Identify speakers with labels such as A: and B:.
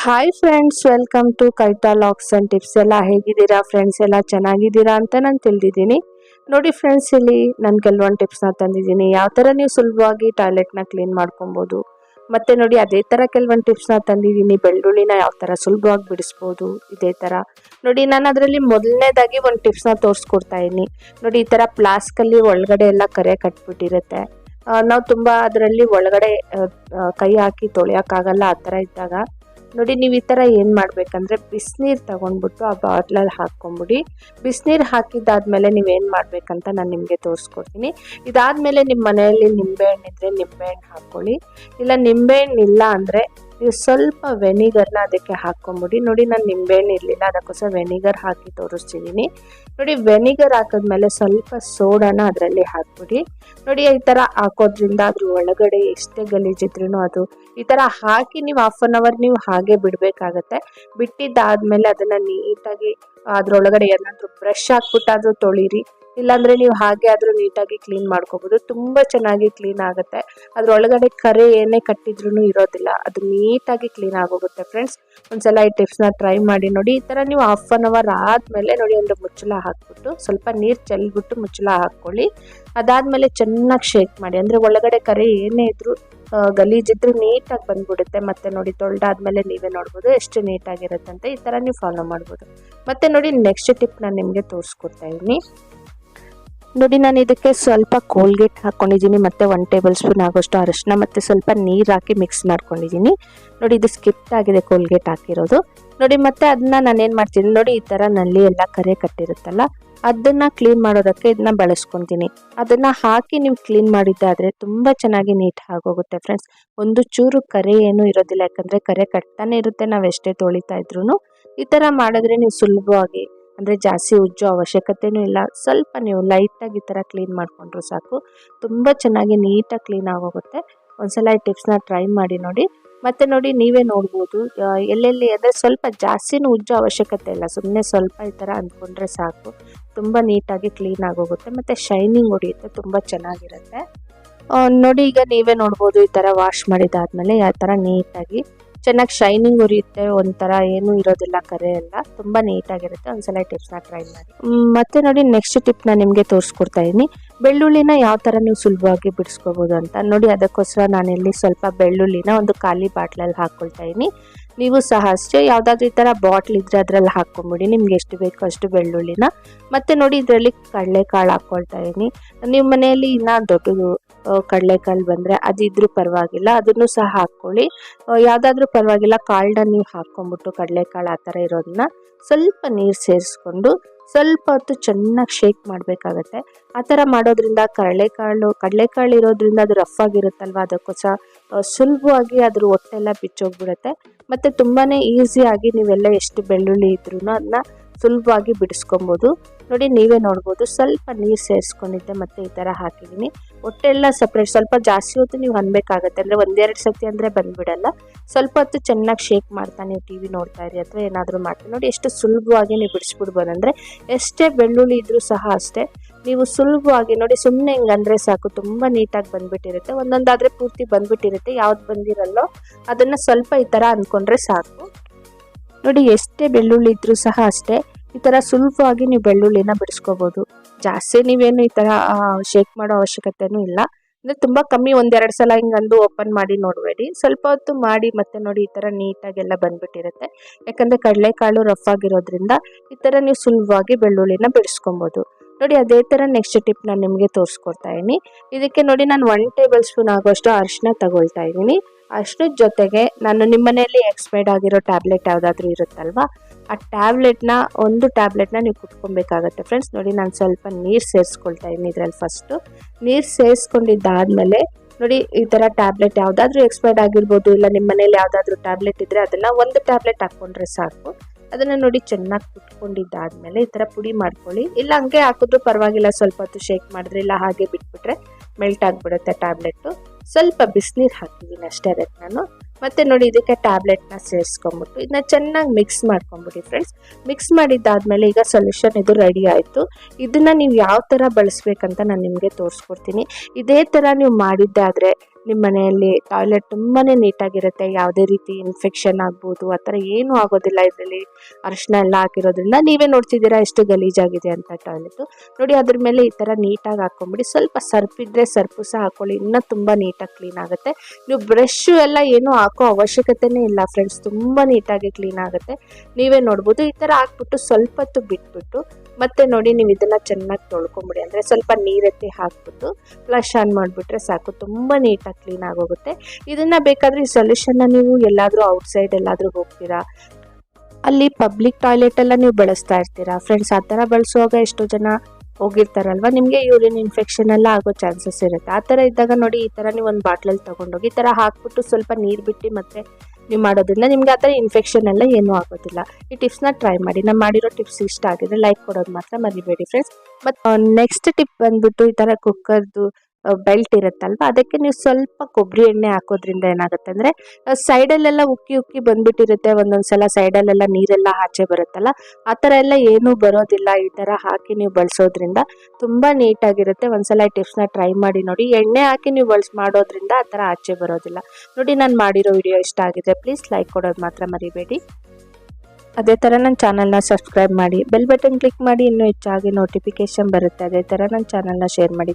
A: Hi friends welcome to ಕೈಟಾ locks and tips ಎಲ್ಲ ಹೇಗಿದ್ದೀರಾ ಫ್ರೆಂಡ್ಸ್ ಎಲ್ಲ ಚೆನ್ನಾಗಿದ್ದೀರಾ ಅಂತ ನಾನು ತಿಳಿದಿದ್ದೀನಿ. ನೋಡಿ ಫ್ರೆಂಡ್ಸ್ ಇಲ್ಲಿ ನಾನು ಕೆಲವೊಂದು ಟಿಪ್ಸ್ನ ತಂದಿದ್ದೀನಿ. ಯಾವ ಥರ ನೀವು ಸುಲಭವಾಗಿ ಟಾಯ್ಲೆಟ್ನ ಕ್ಲೀನ್ ಮಾಡ್ಕೊಬೋದು? ಮತ್ತು ನೋಡಿ ಅದೇ ಥರ ಕೆಲವೊಂದು ಟಿಪ್ಸ್ನ ತಂದಿದ್ದೀನಿ. ಬೆಳ್ಳುಳ್ಳಿನ ಯಾವ ಥರ ಸುಲಭವಾಗಿ ಬಿಡಿಸ್ಬೋದು? ಇದೇ ಥರ ನೋಡಿ ನಾನು ಅದರಲ್ಲಿ ಮೊದಲನೇದಾಗಿ ಒಂದು ಟಿಪ್ಸ್ನ ತೋರಿಸ್ಕೊಡ್ತಾ ಇದ್ದೀನಿ. ನೋಡಿ ಈ ಥರ ಪ್ಲಾಸ್ಕಲ್ಲಿ ಒಳಗಡೆ ಎಲ್ಲ ಕರೆ ಕಟ್ಬಿಟ್ಟಿರುತ್ತೆ. ನಾವು ತುಂಬ ಅದರಲ್ಲಿ ಒಳಗಡೆ ಕೈ ಹಾಕಿ ತೊಳೆಯೋಕ್ಕಾಗಲ್ಲ, ಆ ಥರ ಇದ್ದಾಗ. ನೋಡಿ, ನೀವು ಈ ಥರ ಏನು ಮಾಡಬೇಕಂದ್ರೆ ಬಿಸಿನೀರು ತಗೊಂಡ್ಬಿಟ್ಟು ಆ ಬಾಟ್ಲಲ್ಲಿ ಹಾಕ್ಕೊಂಬಿಡಿ. ಬಿಸಿನೀರು ಹಾಕಿದ್ದಾದ್ಮೇಲೆ ನೀವೇನು ಮಾಡಬೇಕಂತ ನಾನು ನಿಮಗೆ ತೋರಿಸ್ಕೊಡ್ತೀನಿ. ಇದಾದಮೇಲೆ ನಿಮ್ಮ ಮನೆಯಲ್ಲಿ ನಿಂಬೆಹಣ್ಣಿದ್ರೆ ನಿಂಬೆಹಣ್ಣು ಹಾಕ್ಕೊಳ್ಳಿ ಇಲ್ಲ ನಿಂಬೆಹಣ್ಣು ಇಲ್ಲ ಅಂದರೆ ನೀವು ಸ್ವಲ್ಪ ವೆನಿಗರ್ನ ಅದಕ್ಕೆ ಹಾಕ್ಕೊಂಬಿಡಿ ನೋಡಿ, ನಾನು ನಿಂಬೆಹಣ್ಣು ಇರಲಿಲ್ಲ, ಅದಕ್ಕೋಸ್ಕರ ವೆನಿಗರ್ ಹಾಕಿ ತೋರಿಸ್ತಿದ್ದೀನಿ ನೋಡಿ ವೆನಿಗರ್ ಹಾಕಿದ್ಮೇಲೆ ಸ್ವಲ್ಪ ಸೋಡಾನ ಅದರಲ್ಲಿ ಹಾಕ್ಬಿಡಿ. ನೋಡಿ, ಈ ಥರ ಹಾಕೋದ್ರಿಂದ ಅದ್ರ ಒಳಗಡೆ ಎಷ್ಟೇ ಗಲೀಜಿದ್ರೂ ಅದು, ಈ ಥರ ಹಾಕಿ ನೀವು ಹಾಫ್ ಅನ್ ಅವರ್ ನೀವು ಹಾಗೆ ಬಿಡಬೇಕಾಗತ್ತೆ. ಬಿಟ್ಟಿದ್ದಾದ್ಮೇಲೆ ಅದನ್ನು ನೀಟಾಗಿ ಅದ್ರೊಳಗಡೆ ಏನಾದರೂ ಬ್ರಷ್ ಹಾಕ್ಬಿಟ್ಟಾದರೂ ತೊಳಿರಿ. ಇಲ್ಲಾಂದರೆ ನೀವು ಹಾಗೆ ಆದರೂ ನೀಟಾಗಿ ಕ್ಲೀನ್ ಮಾಡ್ಕೋಬೋದು. ತುಂಬ ಚೆನ್ನಾಗಿ ಕ್ಲೀನ್ ಆಗುತ್ತೆ. ಅದ್ರೊಳಗಡೆ ಕರೆ ಏನೇ ಕಟ್ಟಿದ್ರೂ ಇರೋದಿಲ್ಲ. ಅದು ನೀಟಾಗಿ ಕ್ಲೀನ್ ಆಗೋಗುತ್ತೆ ಫ್ರೆಂಡ್ಸ್ ಒಂದ್ಸಲ ಈ ಟಿಪ್ಸ್ನ ಟ್ರೈ ಮಾಡಿ ನೋಡಿ. ಈ ಥರ ನೀವು ಹಾಫ್ ಅನ್ ಅವರ್ ಆದಮೇಲೆ ನೋಡಿ ಒಂದು ಮುಚ್ಚಳ ಹಾಕ್ಬಿಟ್ಟು ಸ್ವಲ್ಪ ನೀರು ಚೆಲ್ಬಿಟ್ಟು ಮುಚ್ಚಳ ಹಾಕ್ಕೊಳ್ಳಿ. ಅದಾದಮೇಲೆ ಚೆನ್ನಾಗಿ ಶೇಕ್ ಮಾಡಿ. ಅಂದರೆ ಒಳಗಡೆ ಕರೆ ಏನೇ ಇದ್ರೂ ಆ, ಗಲೀಜಿದ್ರು ನೀಟಾಗಿ ಬಂದ್ಬಿಡುತ್ತೆ. ಮತ್ತೆ ನೋಡಿ ತೊಳೆದಾದ್ಮೇಲೆ ನೀವೇ ನೋಡ್ಬೋದು ಎಷ್ಟು ನೀಟಾಗಿರುತ್ತಂತೆ. ಈ ಥರ ನೀವು ಫಾಲೋ ಮಾಡ್ಬೋದು. ಮತ್ತೆ ನೋಡಿ ನೆಕ್ಸ್ಟ್ ಟಿಪ್ ನಾನು ನಿಮಗೆ ತೋರಿಸ್ಕೊಡ್ತಾ ಇದ್ದೀನಿ. ನೋಡಿ, ನಾನು ಇದಕ್ಕೆ ಸ್ವಲ್ಪ ಕೋಲ್ಗೇಟ್ ಹಾಕ್ಕೊಂಡಿದ್ದೀನಿ ಮತ್ತು ಒನ್ ಟೇಬಲ್ ಸ್ಪೂನ್ ಆಗೋಷ್ಟು ಅರಶಿನ, ಮತ್ತು ಸ್ವಲ್ಪ ನೀರು ಹಾಕಿ ಮಿಕ್ಸ್ ಮಾಡ್ಕೊಂಡಿದ್ದೀನಿ. ನೋಡಿ, ಇದು ಸ್ಕಿಪ್ ಆಗಿದೆ ಕೋಲ್ಗೇಟ್ ಹಾಕಿರೋದು. ನೋಡಿ, ಮತ್ತೆ ಅದನ್ನ ನಾನು ಏನು ಮಾಡ್ತೀನಿ, ನೋಡಿ, ಈ ಥರ ನಲ್ಲಿ ಎಲ್ಲ ಕರೆ ಕಟ್ಟಿರುತ್ತಲ್ಲ, ಅದನ್ನ ಕ್ಲೀನ್ ಮಾಡೋದಕ್ಕೆ ಇದನ್ನ ಬಳಸ್ಕೊತೀನಿ. ಅದನ್ನ ಹಾಕಿ ನೀವು ಕ್ಲೀನ್ ಮಾಡಿದ್ದಾದರೆ ತುಂಬ ಚೆನ್ನಾಗಿ ನೀಟ್ ಆಗೋಗುತ್ತೆ ಫ್ರೆಂಡ್ಸ್ ಒಂದು ಚೂರು ಕರೆ ಏನೂ ಇರೋದಿಲ್ಲ, ಯಾಕಂದರೆ ಕರೆ ಕಟ್ತಾನೆ ಇರುತ್ತೆ, ನಾವು ಎಷ್ಟೇ ತೊಳಿತಾ ಇದ್ರೂ ಈ ಥರ ಮಾಡಿದ್ರೆ ನೀವು ಸುಲಭವಾಗಿ ಅಂದರೆ ಜಾಸ್ತಿ ಉಜ್ಜೋ ಅವಶ್ಯಕತೆಯೂ ಇಲ್ಲ. ಸ್ವಲ್ಪ ನೀವು ಲೈಟಾಗಿ ಈ ಥರ ಕ್ಲೀನ್ ಮಾಡಿಕೊಂಡ್ರು ಸಾಕು. ತುಂಬ ಚೆನ್ನಾಗಿ ನೀಟಾಗಿ ಕ್ಲೀನ್ ಆಗೋಗುತ್ತೆ. ಒಂದ್ಸಲ ಈ ಟಿಪ್ಸ್ನ ಟ್ರೈ ಮಾಡಿ ನೋಡಿ. ಮತ್ತೆ ನೋಡಿ, ನೀವೇ ನೋಡ್ಬೋದು. ಎಲ್ಲೆಲ್ಲಿ ಅಂದರೆ ಸ್ವಲ್ಪ ಜಾಸ್ತಿನೂ ಉಜ್ಜೋ ಅವಶ್ಯಕತೆ ಇಲ್ಲ. ಸುಮ್ಮನೆ ಸ್ವಲ್ಪ ಈ ಥರ ಅಂದ್ಕೊಂಡ್ರೆ ಸಾಕು. ತುಂಬ ನೀಟಾಗಿ ಕ್ಲೀನ್ ಆಗೋಗುತ್ತೆ. ಮತ್ತು ಶೈನಿಂಗ್ ಹೊಡಿಯುತ್ತೆ. ತುಂಬ ಚೆನ್ನಾಗಿರುತ್ತೆ. ನೋಡಿ, ಈಗ ನೀವೇ ನೋಡ್ಬೋದು ಈ ಥರ ವಾಶ್ ಮಾಡಿದಾದ್ಮೇಲೆ ಯಾವ ಥರ ನೀಟಾಗಿ ಚೆನ್ನಾಗಿ ಶೈನಿಂಗ್ ಉರಿಯುತ್ತೆ ಒಂಥರ ಏನು ಇರೋದಿಲ್ಲ ಕರೆ ಎಲ್ಲ. ತುಂಬ ನೀಟಾಗಿರುತ್ತೆ ಒಂದ್ಸಲ ಟಿಪ್ಸ್ನ ಟ್ರೈ ಮಾಡಿ. ಮತ್ತೆ ನೋಡಿ ನೆಕ್ಸ್ಟ್ ಟಿಪ್ ನಾನು ನಿಮಗೆ ತೋರಿಸ್ಕೊಡ್ತಾ ಇದ್ದೀನಿ ಬೆಳ್ಳುಳ್ಳಿನ ಯಾವ ಥರ ನೀವು ಸುಲಭವಾಗಿ ಬಿಡಿಸ್ಕೋಬೋದು ಅಂತ. ನೋಡಿ ಅದಕ್ಕೋಸ್ಕರ ನಾನಿಲ್ಲಿ ಸ್ವಲ್ಪ ಬೆಳ್ಳುಳ್ಳಿನ ಒಂದು ಖಾಲಿ ಬಾಟ್ಲಲ್ಲಿ ಹಾಕ್ಕೊಳ್ತಾ ಇದ್ದೀನಿ ನೀವು ಸಹ ಅಷ್ಟೇ ಯಾವುದಾದ್ರೂ ಈ ಥರ ಬಾಟ್ಲ್ ಇದ್ರೆ ಅದರಲ್ಲಿ ಹಾಕ್ಕೊಂಬಿಡಿ. ನಿಮ್ಗೆ ಎಷ್ಟು ಬೇಕು ಅಷ್ಟು ಬೆಳ್ಳುಳ್ಳಿನ. ಮತ್ತೆ ನೋಡಿ ಇದರಲ್ಲಿ ಕಡಲೆಕಾಳು ಹಾಕ್ಕೊಳ್ತಾ ಇದ್ದೀನಿ ನಿಮ್ಮ ಮನೆಯಲ್ಲಿ ಇನ್ನೂ ದೊಡ್ಡದು ಕಡಲೆಕಾಳು ಬಂದರೆ ಅದಿದ್ರೂ ಪರವಾಗಿಲ್ಲ ಅದನ್ನು ಸಹ ಹಾಕ್ಕೊಳ್ಳಿ. ಯಾವುದಾದ್ರೂ ಪರವಾಗಿಲ್ಲ ಕಾಳನ್ನ ನೀವು ಹಾಕ್ಕೊಂಬಿಟ್ಟು ಕಡಲೆಕಾಳು ಆ ಥರ ಇರೋದನ್ನ ಸ್ವಲ್ಪ ನೀರು ಸೇರಿಸ್ಕೊಂಡು ಸ್ವಲ್ಪ ಹೊತ್ತು ಚೆನ್ನಾಗಿ ಶೇಕ್ ಮಾಡಬೇಕಾಗತ್ತೆ. ಆ ಥರ ಮಾಡೋದ್ರಿಂದ ಕಡಲೆಕಾಳು ಕಡಲೆಕಾಳು ಇರೋದ್ರಿಂದ ಅದು ರಫ್ ಆಗಿರುತ್ತಲ್ವ ಆ, ಸುಲಭವಾಗಿ ಅದ್ರ ಹೊಟ್ಟೆಲ್ಲ ಬಿಚ್ಚೋಗ್ಬಿಡುತ್ತೆ. ಮತ್ತು ತುಂಬಾ ಈಸಿಯಾಗಿ ನೀವೆಲ್ಲ ಎಷ್ಟು ಬೆಳ್ಳುಳ್ಳಿ ಇದ್ರೂ ಅದನ್ನ ಸುಲಭವಾಗಿ ಬಿಡಿಸ್ಕೊಬೋದು. ನೋಡಿ, ನೀವೇ ನೋಡ್ಬೋದು, ಸ್ವಲ್ಪ ನೀರು ಸೇರಿಸ್ಕೊಂಡಿದ್ದೆ ಮತ್ತೆ ಈ ಥರ ಹಾಕಿದ್ದೀನಿ ಹೊಟ್ಟೆಲ್ಲ ಸಪ್ರೇಟ್ ಸ್ವಲ್ಪ ಜಾಸ್ತಿ ಹೊತ್ತು ನೀವು ಅನ್ಬೇಕಾಗತ್ತೆ ಅಂದರೆ ಒಂದೆರಡು ಸತಿ ಅಂದರೆ ಬಂದ್ಬಿಡಲ್ಲ. ಸ್ವಲ್ಪ ಹೊತ್ತು ಚೆನ್ನಾಗಿ ಶೇಕ್ ಮಾಡ್ತಾ ನೀವು ಟಿ ವಿ ನೋಡ್ತಾ ಇರಿ ಅಥವಾ ಏನಾದರೂ ಮಾಡ್ತೀನಿ ನೋಡಿ, ಎಷ್ಟು ಸುಲಭವಾಗಿ ನೀವು ಬಿಡಿಸ್ಬಿಡ್ಬೋದು. ಅಂದರೆ ಎಷ್ಟೇ ಬೆಳ್ಳುಳ್ಳಿ ಇದ್ರೂ ಸಹ ಅಷ್ಟೇ, ನೀವು ಸುಲಭವಾಗಿ ನೋಡಿ ಸುಮ್ಮನೆ ಹಿಂಗೆ ಅಂದರೆ ಸಾಕು, ತುಂಬ ನೀಟಾಗಿ ಬಂದುಬಿಟ್ಟಿರುತ್ತೆ. ಒಂದೊಂದಾದರೆ ಪೂರ್ತಿ ಬಂದುಬಿಟ್ಟಿರುತ್ತೆ. ಯಾವ್ದು ಬಂದಿರಲ್ಲೋ ಅದನ್ನು ಸ್ವಲ್ಪ ಈ ಥರ ಅಂದ್ಕೊಂಡ್ರೆ ಸಾಕು. ನೋಡಿ, ಎಷ್ಟೇ ಬೆಳ್ಳುಳ್ಳಿ ಇದ್ರೂ ಸಹ ಅಷ್ಟೇ, ಈ ಥರ ಸುಲಭವಾಗಿ ನೀವು ಬೆಳ್ಳುಳ್ಳಿನ ಬಿಡಿಸ್ಕೋಬೋದು. ಜಾಸ್ತಿ ನೀವೇನು ಈ ಥರ ಶೇಕ್ ಮಾಡೋ ಅವಶ್ಯಕತೆನೂ ಇಲ್ಲ. ಅಂದರೆ ತುಂಬ ಕಮ್ಮಿ ಒಂದೆರಡು ಸಲ ಹಿಂಗಂದು ಓಪನ್ ಮಾಡಿ ನೋಡಬೇಡಿ. ಸ್ವಲ್ಪ ಹೊತ್ತು ಮಾಡಿ ಮತ್ತೆ ನೋಡಿ, ಈ ಥರ ನೀಟಾಗೆಲ್ಲ ಬಂದ್ಬಿಟ್ಟಿರುತ್ತೆ. ಯಾಕಂದರೆ ಕಡಲೆಕಾಳು ರಫ್ ಆಗಿರೋದ್ರಿಂದ ಈ ಥರ ನೀವು ಸುಲಭವಾಗಿ ಬೆಳ್ಳುಳ್ಳಿನ ಬಿಡಿಸ್ಕೊಬೋದು. ನೋಡಿ, ಅದೇ ಥರ ನೆಕ್ಸ್ಟ್ ಟಿಪ್ ನಾನು ನಿಮಗೆ ತೋರಿಸ್ಕೊಡ್ತಾ ಇದ್ದೀನಿ ಇದಕ್ಕೆ ನೋಡಿ, ನಾನು ಒನ್ ಟೇಬಲ್ ಸ್ಪೂನ್ ಆಗೋಷ್ಟು ಅರಿಶಿನ ತಗೊಳ್ತಾ ಇದ್ದೀನಿ ಅಷ್ಟರ ಜೊತೆಗೆ ನಾನು ನಿಮ್ಮ ಮನೆಯಲ್ಲಿ ಎಕ್ಸ್ಪೈರ್ಡ್ ಆಗಿರೋ ಟ್ಯಾಬ್ಲೆಟ್ ಯಾವುದಾದ್ರೂ ಇರುತ್ತಲ್ವಾ? ಆ ಟ್ಯಾಬ್ಲೆಟ್ನ, ಒಂದು ಟ್ಯಾಬ್ಲೆಟ್ನ ನೀವು ಕುಟ್ಕೊಬೇಕಾಗತ್ತೆ ಫ್ರೆಂಡ್ಸ್. ನೋಡಿ, ನಾನು ಸ್ವಲ್ಪ ನೀರು ಸೇರಿಸ್ಕೊಳ್ತಾ ಇದ್ದೀನಿ ಇದರಲ್ಲಿ ಫಸ್ಟು. ನೀರು ಸೇರಿಸ್ಕೊಂಡಿದ್ದಾದಮೇಲೆ, ನೋಡಿ, ಈ ಥರ ಟ್ಯಾಬ್ಲೆಟ್ ಯಾವುದಾದ್ರೂ ಎಕ್ಸ್ಪೈರ್ಡ್ ಆಗಿರ್ಬೋದು, ಇಲ್ಲ ನಿಮ್ಮ ಮನೇಲಿ ಯಾವುದಾದ್ರೂ ಟ್ಯಾಬ್ಲೆಟ್ ಇದ್ದರೆ ಅದನ್ನು ಒಂದು ಟ್ಯಾಬ್ಲೆಟ್ ಹಾಕ್ಕೊಂಡ್ರೆ ಸಾಕು. ಅದನ್ನು ನೋಡಿ ಚೆನ್ನಾಗಿ ಕುಟ್ಕೊಂಡಿದ್ದಾದ್ಮೇಲೆ ಈ ಥರ ಪುಡಿ ಮಾಡ್ಕೊಳ್ಳಿ. ಇಲ್ಲ, ಹಂಗೆ ಹಾಕಿದ್ರು ಪರವಾಗಿಲ್ಲ, ಸ್ವಲ್ಪ ಹೊತ್ತು ಶೇಕ್ ಮಾಡಿದ್ರೆ, ಇಲ್ಲ ಹಾಗೆ ಬಿಟ್ಬಿಟ್ರೆ, ಮೆಲ್ಟ್ ಆಗಿಬಿಡುತ್ತೆ ಟ್ಯಾಬ್ಲೆಟ್ಟು. ಸ್ವಲ್ಪ ಬಿಸಿನೀರು ಹಾಕಿದ್ದೀನಿ ಅಷ್ಟೇ ಅದಕ್ಕೆ ನಾನು ಮತ್ತೆ ನೋಡಿ ಇದಕ್ಕೆ ಟ್ಯಾಬ್ಲೆಟ್ನ ಸೇರಿಸ್ಕೊಂಬಿಟ್ಟು ಇದನ್ನ ಚೆನ್ನಾಗಿ ಮಿಕ್ಸ್ ಮಾಡ್ಕೊಂಬಿಡಿ ಫ್ರೆಂಡ್ಸ್ ಮಿಕ್ಸ್ ಮಾಡಿದ್ದಾದ್ಮೇಲೆ ಈಗ ಸೊಲ್ಯೂಷನ್ ಇದು ರೆಡಿ ಆಯಿತು. ಇದನ್ನ ನೀವು ಯಾವ ಥರ ಬಳಸ್ಬೇಕಂತ ನಾನು ನಿಮಗೆ ತೋರಿಸ್ಕೊಡ್ತೀನಿ. ಇದೇ ಥರ ನೀವು ಮಾಡಿದ್ದೆ ಆದರೆ ನಿಮ್ಮ ಮನೆಯಲ್ಲಿ ಟಾಯ್ಲೆಟ್ ತುಂಬಾ ನೀಟಾಗಿರುತ್ತೆ, ಯಾವುದೇ ರೀತಿ ಇನ್ಫೆಕ್ಷನ್ ಆಗ್ಬೋದು, ಆ ಥರ ಏನೂ ಆಗೋದಿಲ್ಲ ಇದರಲ್ಲಿ. ಅರಿಶಿನ ಎಲ್ಲ ಹಾಕಿರೋದ್ರಿಂದ ನೀವೇ ನೋಡ್ತಿದ್ದೀರಾ ಎಷ್ಟು ಗಲೀಜಾಗಿದೆ ಅಂತ ಟಾಯ್ಲೆಟು ನೋಡಿ, ಅದ್ರ ಮೇಲೆ ಈ ಥರ ನೀಟಾಗಿ ಹಾಕ್ಕೊಂಬಿಡಿ. ಸ್ವಲ್ಪ ಸರ್ಪ್ ಇದ್ದರೆ ಸರ್ಪು ಸಹ ಹಾಕೊಳ್ಳಿ ಇನ್ನೂ ತುಂಬ ನೀಟಾಗಿ ಕ್ಲೀನ್ ಆಗುತ್ತೆ. ನೀವು ಬ್ರಷ್ ಎಲ್ಲ ಏನೂ ಹಾಕೋ ಅವಶ್ಯಕತೆನೇ ಇಲ್ಲ ಫ್ರೆಂಡ್ಸ್ ತುಂಬ ನೀಟಾಗಿ ಕ್ಲೀನ್ ಆಗುತ್ತೆ. ನೀವೇ ನೋಡ್ಬೋದು. ಈ ಥರ ಹಾಕ್ಬಿಟ್ಟು ಸ್ವಲ್ಪ ಹೊತ್ತು ಬಿಟ್ಬಿಟ್ಟು, ಮತ್ತೆ ನೋಡಿ ನೀವು ಇದನ್ನ ಚೆನ್ನಾಗಿ ತೊಳ್ಕೊಂಬಿಡಿ. ಅಂದರೆ ಸ್ವಲ್ಪ ನೀರೆತ್ತಿ ಹಾಕ್ಬಿಟ್ಟು ಫ್ಲಶ್ ಆನ್ ಮಾಡಿಬಿಟ್ರೆ ಸಾಕು. ತುಂಬ ನೀಟಾಗಿ ಕ್ಲೀನ್ ಆಗೋಗುತ್ತೆ. ಇದನ್ನ ಬೇಕಾದರೆ ಈ ಸೊಲ್ಯೂಷನ್ನ ನೀವು ಎಲ್ಲಾದರೂ ಔಟ್ಸೈಡ್ ಎಲ್ಲಾದರೂ ಹೋಗ್ತೀರಾ? ಅಲ್ಲಿ ಪಬ್ಲಿಕ್ ಟಾಯ್ಲೆಟ್ ಎಲ್ಲ ನೀವು ಬಳಸ್ತಾ ಇರ್ತೀರಾ? ಫ್ರೆಂಡ್ಸ್ ಆ ಥರ ಬಳಸುವಾಗ ಎಷ್ಟೋ ಜನ ಹೋಗಿರ್ತಾರಲ್ವ? ನಿಮಗೆ ಯೂರಿನ್ ಇನ್ಫೆಕ್ಷನ್ ಎಲ್ಲ ಆಗೋ ಚಾನ್ಸಸ್ ಇರುತ್ತೆ. ಆ ಥರ ಇದ್ದಾಗ ನೋಡಿ, ಈ ಥರ ನೀವು ಒಂದು ಬಾಟ್ಲಲ್ಲಿ ತೊಗೊಂಡೋಗಿ ಈ ಥರ ಹಾಕ್ಬಿಟ್ಟು ಸ್ವಲ್ಪ ನೀರು ಬಿಟ್ಟು ಮತ್ತೆ ನೀವು ಮಾಡೋದ್ರಿಂದ ನಿಮ್ಗೆ ಆ ಥರ ಇನ್ಫೆಕ್ಷನ್ ಎಲ್ಲ ಏನೂ ಆಗೋದಿಲ್ಲ. ಈ ಟಿಪ್ಸ್ನ ಟ್ರೈ ಮಾಡಿ. ನಾನು ಮಾಡಿರೋ ಟಿಪ್ಸ್ ಇಷ್ಟ ಆಗಿದ್ರೆ ಲೈಕ್ ಕೊಡೋದು ಮಾತ್ರ ಮರಿಬೇಡಿ ಫ್ರೆಂಡ್ಸ್ ಮತ್ತು ನೆಕ್ಸ್ಟ್ ಟಿಪ್ ಬಂದ್ಬಿಟ್ಟು ಈ ಥರ ಕುಕ್ಕರ್ದು ಬೆಲ್ಟ್ ಇರುತ್ತಲ್ವ ಅದಕ್ಕೆ ನೀವು ಸ್ವಲ್ಪ ಕೊಬ್ಬರಿ ಎಣ್ಣೆ ಹಾಕೋದ್ರಿಂದ ಏನಾಗುತ್ತೆ ಅಂದರೆ ಸೈಡಲ್ಲೆಲ್ಲ ಉಕ್ಕಿ ಉಕ್ಕಿ ಬಂದ್ಬಿಟ್ಟಿರುತ್ತೆ ಒಂದೊಂದು ಸಲ ಸೈಡಲ್ಲೆಲ್ಲ ನೀರೆಲ್ಲ ಆಚೆ ಬರುತ್ತಲ್ಲ? ಆ ಥರ ಎಲ್ಲ ಏನೂ ಬರೋದಿಲ್ಲ. ಈ ಥರ ಹಾಕಿ ನೀವು ಬಳಸೋದ್ರಿಂದ ತುಂಬ ನೀಟಾಗಿರುತ್ತೆ. ಒಂದ್ಸಲ ಈ ಟಿಪ್ಸ್ನ ಟ್ರೈ ಮಾಡಿ ನೋಡಿ. ಎಣ್ಣೆ ಹಾಕಿ ನೀವು ಬಳಸಿ, ಮಾಡೋದ್ರಿಂದ ಆ ಥರ ಆಚೆ ಬರೋದಿಲ್ಲ. ನೋಡಿ, ನಾನು ಮಾಡಿರೋ ವಿಡಿಯೋ ಇಷ್ಟ ಆಗಿದೆ. ಪ್ಲೀಸ್ ಲೈಕ್ ಕೊಡೋದು ಮಾತ್ರ ಮರಿಬೇಡಿ. ಅದೇ ಥರ ನನ್ನ ಚಾನಲ್ನ ಸಬ್ಸ್ಕ್ರೈಬ್ ಮಾಡಿ, ಬೆಲ್ ಬಟನ್ ಕ್ಲಿಕ್ ಮಾಡಿ ಇನ್ನೂ ಹೆಚ್ಚಾಗಿ ನೋಟಿಫಿಕೇಶನ್ ಬರುತ್ತೆ. ಅದೇ ಥರ ನನ್ನ ಚಾನಲ್ನ ಶೇರ್ ಮಾಡಿ.